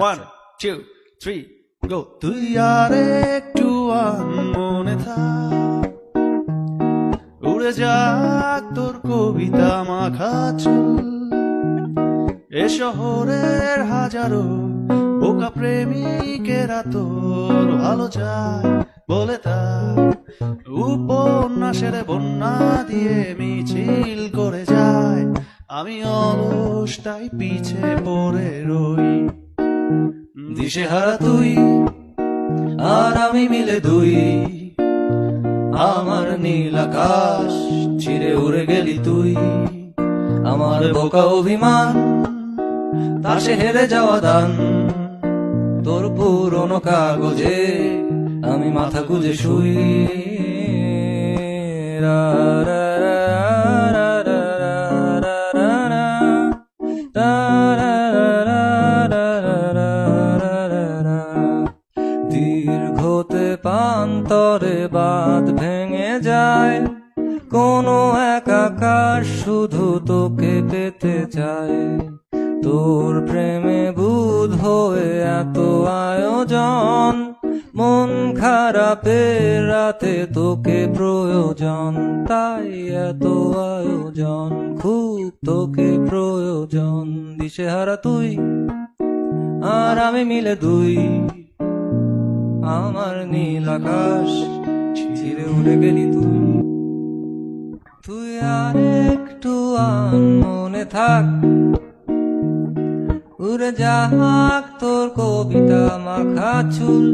One two three go তুই আর একটু মনে থাক। উড়ে যাক তোর কবিতা মাখা চুল। এ শহরের হাজারো বোকা প্রেমিকেরা তোর ভালো চায় বলে তাই উপন্যাসের বন্যা দিয়ে মিছিল করে যায়। আমি অলস তাই পিছে পড়ে রই। দিশেহারা তুই আর আমি মিলে দুই আমার নীল আকাশ ছিঁড়ে উড়ে গেলি তুই আমার বোকা অভিমান তাসে হেরে যাওয়া দান তোর পুরনো কাগজে আমি মাথা গুজে শুই রা রা রা রা রা রা রা রা রা পান্তরে বাদ ভেঙে যায়। কোনো এক আকাশ শুধু তোকে পেতে চায়। তোর প্রেমে বুধ হয়ে এত আয়োজন। মন খারাপের রাতে তোকে প্রয়োজন। তাই এত আয়োজন, খুব তোকে প্রয়োজন। দিশেহারা তুই আর আমি মিলে দুই। আমার নীল আকাশ ছিঁড়ে উড়ে গেলি তুই। তুই আর একটু মনে থাক। উড়ে যাক তোর কবিতা মাখা চুল।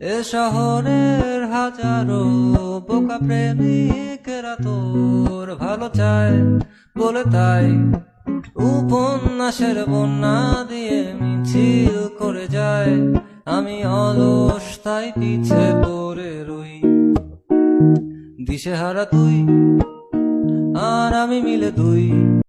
এ শহরের হাজারো বোকা প্রেমিকেরা তোর ভালো চায়। বলে তাই উপন্যাসের বন্যা দিয়ে মিছিল করে যায়। আমি অলস তাই পিছে পড়ে রই। দিশেহারা তুই আর আমি মিলে দুই।